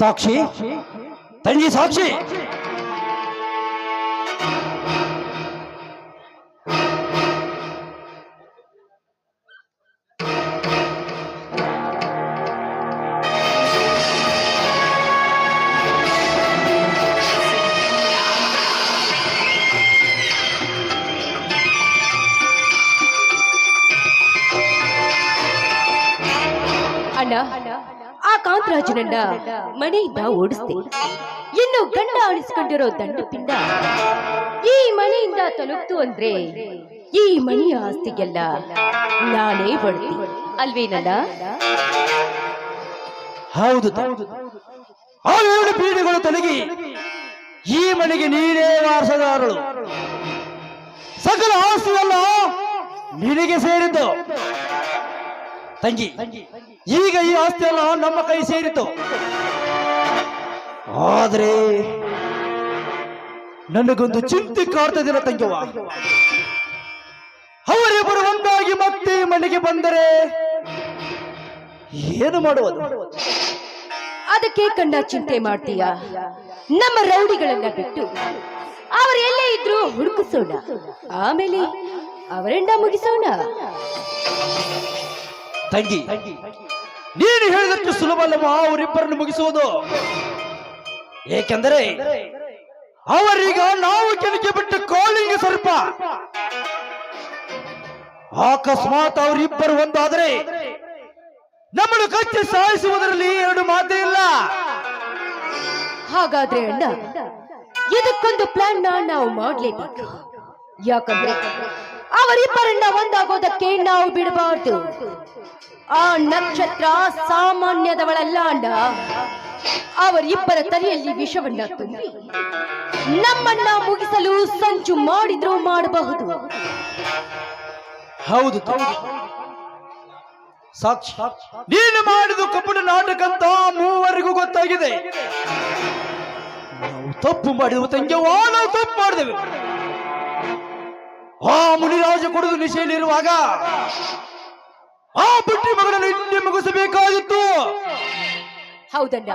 ಸಾಕ್ಷಿ ತಂಗಿ ಸಾಕ್ಷಿ ಆ ಕಾಂತರಾಜನನ್ನ ಮನೆಯಿಂದ ಓಡಿಸ್ತೆ ಇನ್ನು ಗಂಡ ಆಡಿಸ್ಕೊಂಡಿರೋ ದಂಡ ಪಿಂಡ ಈ ಮನೆಯಿಂದ ತಲುಪ್ತು ಅಂದ್ರೆ ಈ ಮನೆಯ ಆಸ್ತಿಗೆಲ್ಲ ನಾನೇ ಬಡ್ತಿ. ಅಲ್ವೇನಲ್ಲ ಹೌದು. ಆ ಪೀಳಿಗೆಗಳು ತೊಲಗಿ ಈ ಮನೆಗೆ ನೀನೇ ವಾರಸದಾರಳು ಸಕಲ ಆಸ್ತಿಯಲ್ಲ ನಿನಗೆ ಸೇರಿದ್ದು. ತಂಗಿ, ಈಗ ಈ ಆಸ್ತಿ ಎಲ್ಲ ನಮ್ಮ ಕೈ ಸೇರಿತು ಆದ್ರೆ ನನಗೊಂದು ಚಿಂತೆ ಕಾಡ್ತದಿಲ್ಲ ತಂಗಿವ ಅವರಿಬ್ಬರು ಒಂದಾಗಿ ಮತ್ತೆ ಮನೆಗೆ ಬಂದರೆ ಏನು ಮಾಡುವುದು? ಅದಕ್ಕೆ ಕಂಡ ಚಿಂತೆ ಮಾಡ್ತೀಯ? ನಮ್ಮ ರೌಡಿಗಳನ್ನ ಬಿಟ್ಟು ಅವರೆಲ್ಲೇ ಇದ್ರು ಹುಡುಕಿಸೋಣ. ಆಮೇಲೆ ಅವರನ್ನ ಮುಗಿಸೋಣ. ತಂಗಿ. ನೀನು ಹೇಳಿದಷ್ಟು ಸುಲಭ ಅಲ್ಲವ ಅವರಿಬ್ಬರನ್ನು ಮುಗಿಸುವುದು. ಏಕೆಂದರೆ ಅವರೀಗ ನಾವು ಕೆಣಕಿ ಬಿಟ್ಟು ಕೋಳಿಗೆ ಸರ್ಪ. ಅಕಸ್ಮಾತ್ ಅವರಿಬ್ಬರು ಒಂದಾದರೆ ನಮ್ಮನ್ನು ಕಚ್ಚಿ ಸಾಯಿಸುವುದರಲ್ಲಿ ಎರಡು ಮಾತೇ ಇಲ್ಲ. ಹಾಗಾದ್ರೆ ಅಣ್ಣ ಇದಕ್ಕೊಂದು ಪ್ಲಾನ್ ನಾವು ಮಾಡ್ಲೇಬೇಕು. ಯಾಕಂದ್ರೆ ಅವರಿಬ್ಬರನ್ನ ಒಂದಾಗೋದಕ್ಕೆ ನಾವು ಬಿಡಬಾರ್ದು. ಆ ನಕ್ಷತ್ರ ಸಾಮಾನ್ಯದವಳಲ್ಲ ಅಣ್ಣ. ಅವರಿಬ್ಬರ ತಲೆಯಲ್ಲಿ ವಿಷವನ್ನ ತುಂಬಿ ನಮ್ಮನ್ನ ಮುಗಿಸಲು ಸಂಚು ಮಾಡಿದ್ರು ಮಾಡಬಹುದು. ಹೌದು ತಂಗಿ. ಸಾಕ್ಷಿ. ನೀನು ಮಾಡಿದ ಕಪಟ ನಾಟಕ ಅಂತ ಮೂವರಿಗೂ ಗೊತ್ತಾಗಿದೆ. ನಾವು ತಪ್ಪು ಮಾಡಿದೆವು ತಂಗ್ಯವ್ವ ನಾವು ತಪ್ಪು ಮಾಡಿದೆವು. ಆ ಮುನಿರಾಜ ಕುಡಿದು ನಿಶೆಯಲ್ಲಿರುವಾಗ ಆ ಬುಟ್ಟಿ ಮಗನನ್ನು ಇಲ್ಲಿ ಮುಗಿಸಬೇಕಾಗಿತ್ತು. ಹೌದಣ್ಣ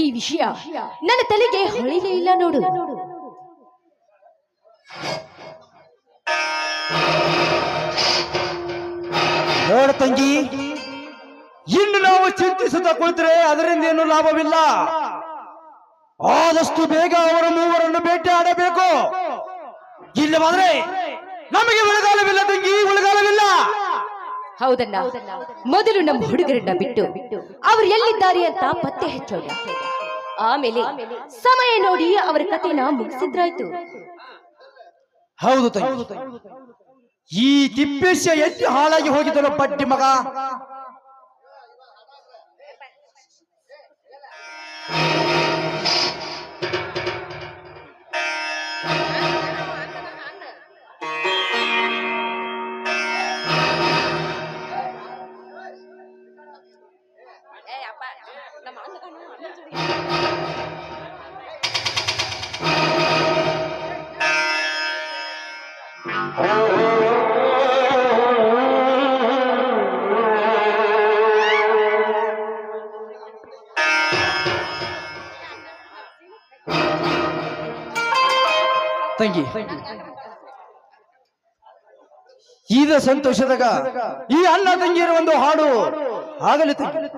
ಈ ವಿಷಯ ನನ್ನ ತಲೆಗೆ ಹೊಳಿಲೇ ಇಲ್ಲ ನೋಡು. ನೋಡ ತಂಗಿ ಇನ್ನು ನಾವು ಚಿಂತಿಸುತ್ತಾ ಕುಳಿತರೆ ಅದರಿಂದ ಏನು ಲಾಭವಿಲ್ಲ. ಆದಷ್ಟು ಬೇಗ ಅವರ ಮೂವರನ್ನು ಭೇಟಿ ಆಡಬೇಕು. ಇಲ್ಲವಾದ್ರೆ ನಮಗೆ ಉಳಿಗಾಲವಿಲ್ಲ ತಂಗಿ ಉಳಿಗಾಲವಿಲ್ಲ. ಹೌದಣ್ಣ. ಮೊದಲು ನಮ್ಮ ಹುಡುಗರನ್ನ ಬಿಟ್ಟು ಅವ್ರು ಎಲ್ಲಿದ್ದಾರೆ ಅಂತ ಪತ್ತೆ ಹಚ್ಚೋಣ. ಆಮೇಲೆ ಸಮಯ ನೋಡಿ ಅವರ ಕಥೆನ ಮುಗಿಸಿದ್ರಾಯ್ತು. ಹೌದು ತಂಗಿ. ಈ ತಿಪ್ಪೇಶ ಎಷ್ಟು ಹಾಳಾಗಿ ಹೋಗಿದ್ದನು ಪಟ್ಟಿ ಮಗ. ತಂಗಿ ಈದ ಸಂತೋಷದಾಗ ಈ ಅಣ್ಣ ತಂಗಿಯರ ಒಂದು ಹಾಡು. ಆಗಲಿ ತಂಗಿ.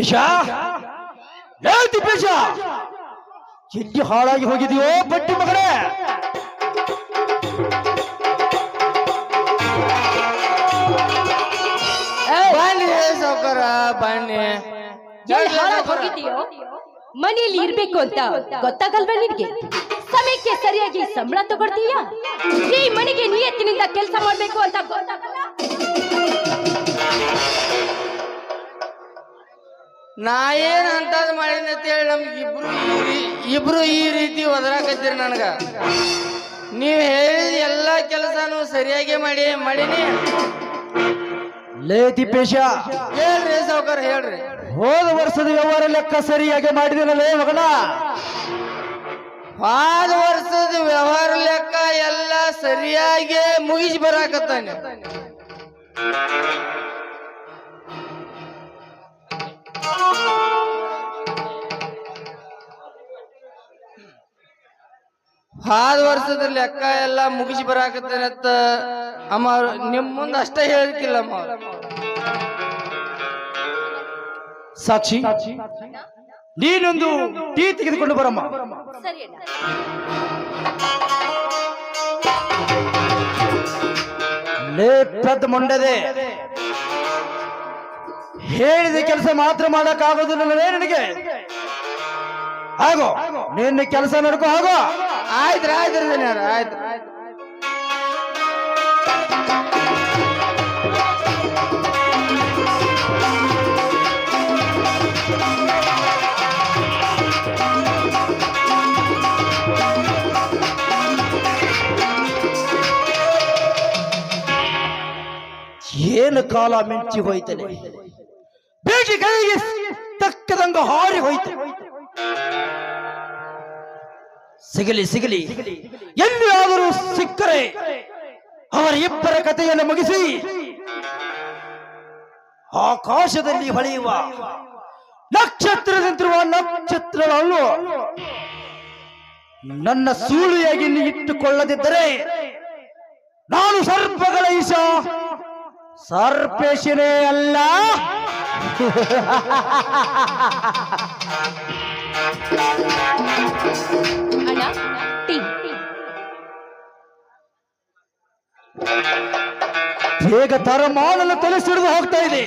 ತಿಪ್ಪೇಶ? ಲೇ ತಿಪ್ಪೇಶ! ಎಲ್ಲಿ ಹಾಳಾಗಿ ಹೋಗಿದೆಯೋ ಬಟ್ಟಿ ಮಗನೇ? ಬನ್ನಿ ಸೌಕರ ಬನ್ನಿ. ಎಲ್ಲಿ ಹಾಳಾಗಿ ಹೋಗಿದೆಯೋ? ಮನೆಯಲ್ಲಿ ಇರ್ಬೇಕು ಅಂತ ಗೊತ್ತಾಗಲ್ವಾ ನಿನ್ಗೆ? ಸಮಯಕ್ಕೆ ಸರಿಯಾಗಿ ಸಂಬಳ ತಗೊಳ್ತೀಯ? ಈ ಮನೆಗೆ ನಿಯತ್ತಿನಿಂದ ಕೆಲಸ ಮಾಡ್ಬೇಕು ಅಂತ ಗೊತ್ತಾಗಲ್ಲ? ನಾ ಏನ್ ಅಂತದ್ ಮಾಡಿನ ಅಂತೇಳಿ ನಮ್ಗೆ ಇಬ್ರು ಈ ಇಬ್ರು ಈ ರೀತಿ ಒದರಾಕತ್ತೀರಿ ನನಗ. ನೀವು ಹೇಳಿದ ಎಲ್ಲಾ ಕೆಲಸನು ಸರಿಯಾಗಿ ಮಾಡಿ ಮಾಡೀನಿ. ಲೇ ತಿಪ್ಪೇಶ. ಹೇಳ್ರಿ ಸಾವುಕಾರ ಹೇಳ್ರಿ. ಹೋದ ವರ್ಷದ ವ್ಯವಹಾರ ಲೆಕ್ಕ ಸರಿಯಾಗಿ ಮಾಡಿದಿನಲ್ಲೇ ಮಗನ? ಹೋದ ವರ್ಷದ ವ್ಯವಹಾರ ಲೆಕ್ಕ ಎಲ್ಲ ಸರಿಯಾಗಿ ಮುಗಿಸಿ ಬರಾಕತ್ತಾನೆ. ಹಾದ ವರ್ಷದ ಲೆಕ್ಕ ಎಲ್ಲ ಮುಗಿಸಿ ಬರಾಕತ್ತೇನೆ ಅಂತ ಅಮ್ಮ ನಿಮ್ ಮುಂದೆ ಅಷ್ಟೇ ಹೇಳಿಕಿಲ್ಲ ಅಮ್ಮ. ಸಾಕ್ಷಿ ನೀನೊಂದು ಟೀ ತೆಗೆದುಕೊಂಡು ಬರಮ್ಮ. ಲೇ ಪೆದ್ದ ಮೊಂಡದೆ. ಹೇಳಿದ ಕೆಲಸ ಮಾತ್ರ ಮಾಡಕ್ಕಾಗೋದಿಲ್ಲವೇ ನನಗೆ. ಹಾಗೋ ನಿನ್ನ ಕೆಲಸ ನಡ್ಕೋ ಹಾಗೋ. ಆಯ್ತ್ರಿ ಆಯ್ತು ಆಯ್ತು ಏನು ಕಾಲ ಮಿಂಚಿ ಹೋಯ್ತಲೆ? ಬೇಗಿ ಕೈಗೆ ತಕ್ಕದಂಗ ಹಾರಿ ಹೋಯ್ತು. ಸಿಗಲಿ ಸಿಗಲಿ. ಆದರೂ ಸಿಕ್ಕರೆ ಅವರ ಇಬ್ಬರ ಕಥೆಯನ್ನು ಮುಗಿಸಿ ಆಕಾಶದಲ್ಲಿ ಹೊಳೆಯುವ ನಕ್ಷತ್ರದಂತಿರುವ ನಕ್ಷತ್ರಗಳನ್ನು ನನ್ನ ಸೂಳಿಯಾಗಿ ಇಟ್ಟುಕೊಳ್ಳದಿದ್ದರೆ ನಾನು ಸರ್ಪಗಳ ಈಶ ಸರ್ಪೇಶನೇ ಅಲ್ಲ. ಬೇಗ ತರ ಮಾಡಲು ತಲೆ ಸಿಡಿದು ಹೋಗ್ತಾ ಇದೆ